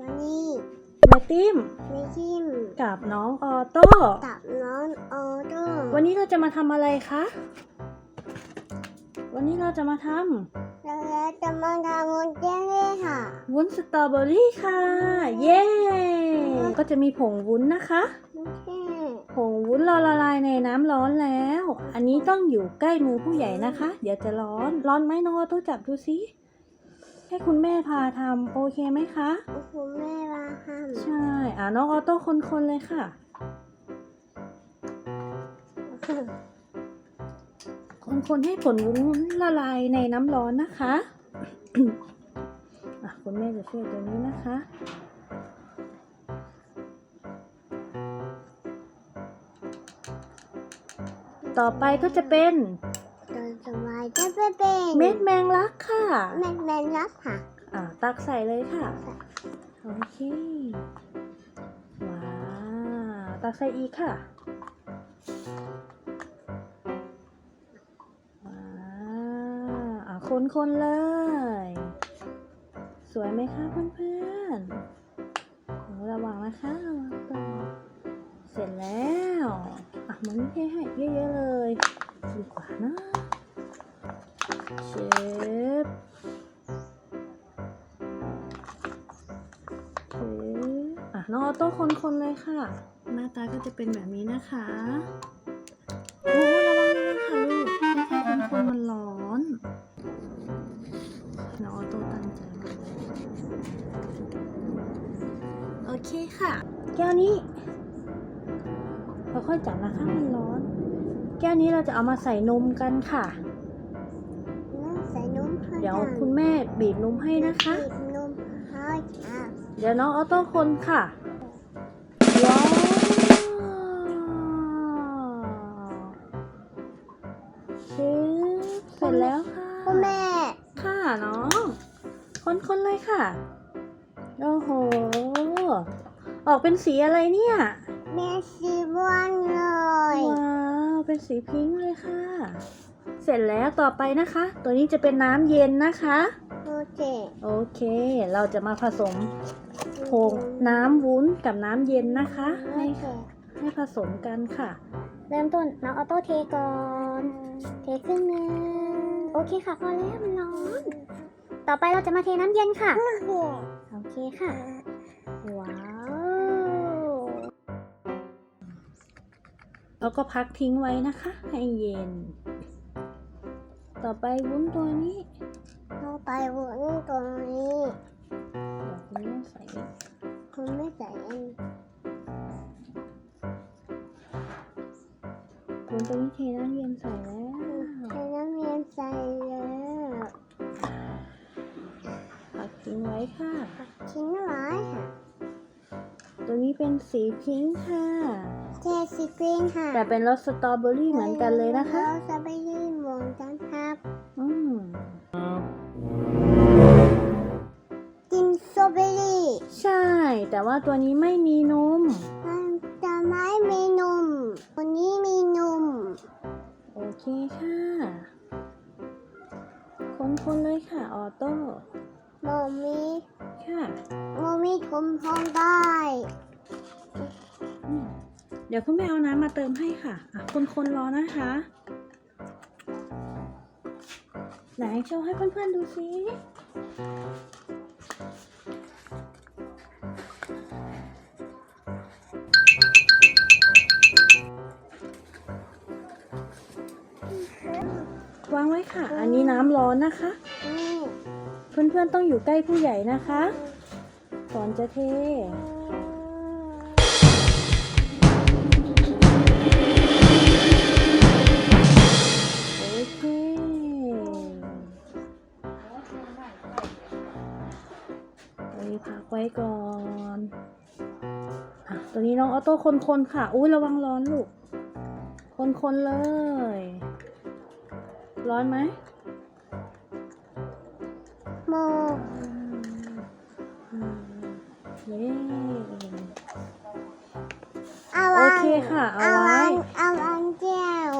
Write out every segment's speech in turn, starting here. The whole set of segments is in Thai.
วันนี้แม่ติ้มไม่ชิมกับน้องออโต้กับน้องโอโต้วันนี้เราจะมาทำอะไรคะ วันนี้เราจะมาทเราจะมาทำวุ้นเส้นเลยค่ะำวุ้นสตรอเบอรี่ค่ะ เย้ ก็จะมีผงวุ้นนะคะ วุ้นเส้นผงวุ้นเราละลายในน้ำร้อนแล้ว อันนี้ต้องอยู่ใกล้มือผู้ใหญ่นะคะ เดี๋ยวจะร้อน ร้อนไหมน้องออโต้จับดูสิ ให้คุณแม่พาทำโอเคไหมคะคุณแม่มาห้ามใช่ อ่าน้องออโต้คนๆเลยค่ะ คนๆให้ผลวุ้นละลายในน้ำร้อนนะคะอะคุณแม่จะช่วยตัวนี้นะคะต่อไปก็จะเป็นตอนสบายจะไม่ เป็นเม็ดแมงลักค่ะแม่แม่รักค่ะ อ่าตักใส่เลยค่ะ โอเค ว้าวตักใส่อีกค่ะ ว้าวอะคนๆเลย สวยไหมคะเพื่อนๆโอ้ระวังนะคะระวังตัวเสร็จแล้ว อะมันไม่ให้ให้เยอะๆเลย ดีกว่านะ เชฟโอเคอะน้องออโต้คนๆเลยค่ะ หน้าตาก็จะเป็นแบบนี้นะคะโอ้ระวังระวังค่ะลูกไม่ใช่คนๆมันร้อนน้องออโต้ตั้งใจโอเคค่ะ แก้วนี้ค่อยๆจับนะคะมันร้อน แก้วนี้เราจะเอามาใส่นมกันค่ะ ดี๋ยวคุณแม่บีบนมให้นะคะ บีบนมให้ค่ะเดี๋ยวน้องออโต้คนค่ะว้าวชึบเสร็จแล้วค่ะคุณแม่ ค่ะน้อง คนๆเลยค่ะ โอ้โห ออกเป็นสีอะไรเนี่ยแม่สีบวนเลยว้าวเป็นสีพิงค์เลยค่ะ เสร็จแล้วต่อไปนะคะ ตัวนี้จะเป็นน้ำเย็นนะคะ โอเค โอเค เราจะมาผสมผงน้ำวุ้นกับน้ำเย็นนะคะโอให้เคให้ผสมกันค่ะ เริ่มต้นน้องออโต้เทก่อน เทครึ่งหนึงโอเคค่ะพอแล้วมันร้อน ต่อไปเราจะมาเทน้ำเย็นค่ะ โอเคค่ะ ว้าวแล้วก็พักทิ้งไว้นะคะ ให้เย็น ต่อไปวุ้นตัวนี้เราไปวุ้นตรงนี้เดี๋ยวคุณแม่ใส่คุณไม่ใส่เองวุ้นตัวนี้เทน้ำเย็นใส่แล้วใส่น้ำเย็นใส่แล้วพักทิ้งไว้ค่ะทิ้งไว้ค่ะ ตัวนี้เป็นสีพิงค์ค่ะเทสีกรีนค่ะ แต่เป็นรสสตรอเบอรี่เหมือนกันเลยนะคะเราจะไปยืนเหมือน แต่ว่าตัวนี้ไม่มีนมมันจะไม่มีนมวันนี้มีนม โอเคค่ะ คนๆเลยค่ะ ออโต้โมมีค่ะโมมีทุมทองได้อืมเดี๋ยวคุณแม่เอาน้ำมาเติมให้ค่ะอะคนๆรอนะคะ ไหนโชว์ให้เพื่อนๆดูสิ ค่ะ อันนี้น้ำร้อนนะคะ เพื่อนๆต้องอยู่ใกล้ผู้ใหญ่นะคะก่อนจะเทอเคตัวนี้พักไว้ก่อนอะตัวนี้น้องออโต้คนๆค่ะ อุ้ยระวังร้อนลูก คนๆเลย ร้อนไหมโมอืมเย้เอาโอวันเคค่ะ เอาเอาไว้วันเอาวันแก้ว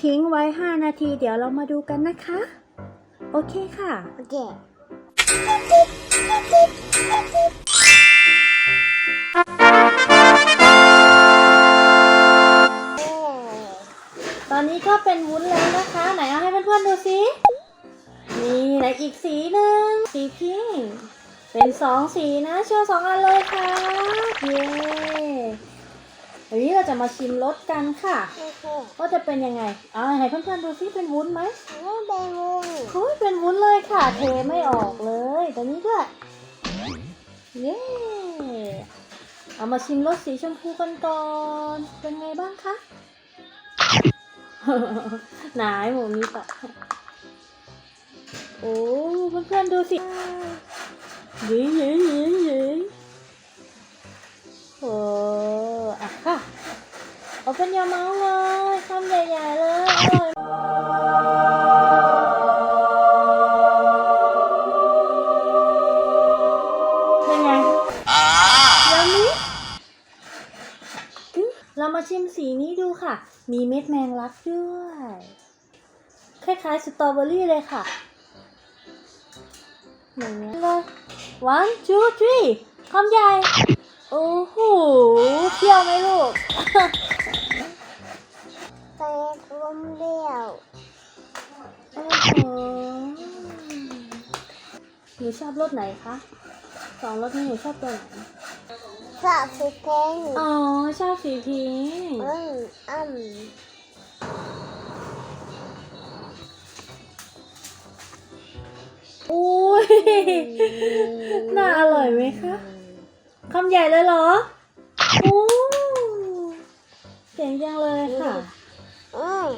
ทิ้งไว้ 5 นาที เดี๋ยวเรามาดูกันนะคะ โอเคค่ะ โอเค เป็นวุ้นแล้วนะคะ ไหนเอาให้เพื่อนๆดูสินี่ไหนอีกสีหนึ่งสีพิงค์เป็นสองสีนะโชว์สองอันเลยค่ะเย้วันนี้เราจะมาชิมรสกันค่ะว่าจะเป็นยังไงเอาให้เพื่อนๆดูสิเป็นวุ้นไหมโอ้ยเป็นวุ้นเลยค่ะ เทไม่ออกเลยตอนนี้ด้วยเย้เอามาชิมรสสีชมพูกันก่อนเป็นไงบ้างคะไหนหมูมีต่อโอ้เพื่อนๆดูสิยิงยิงยิงยิงโอ้อะค่ะเอาเป็นยาเมาเลยคำใหญ่ๆเลยอร่อย ชิมสีนี้ดูค่ะ มีเม็ดแมงลักด้วย คล้ายๆสตรอเบอรี่เลยค่ะอย่างนี้เลย one two three คำใหญ่ โอ้โหเปรี้ยวไหมลูกไปรวมเดียวโอ้โหหนูชอบรสไหนคะสองรสนี้หนูชอบตัวไหน ชอบสีเพงอ๋อ ชอบสีพิงค์อืมอืมอุ้ย น่าอร่อยไหมคะคำใหญ่เลยเหรอโอ้เจ๋งจังเลยค่ะอืม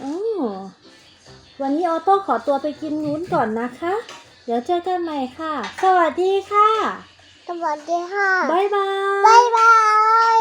ออวันนี้ออโต้ขอตัวไปกินนู้นก่อนนะคะ เดี๋ยวเจอกันใหม่ค่ะ สวัสดีค่ะ สวัสดีค่ะ บ๊ายบาย บ๊ายบาย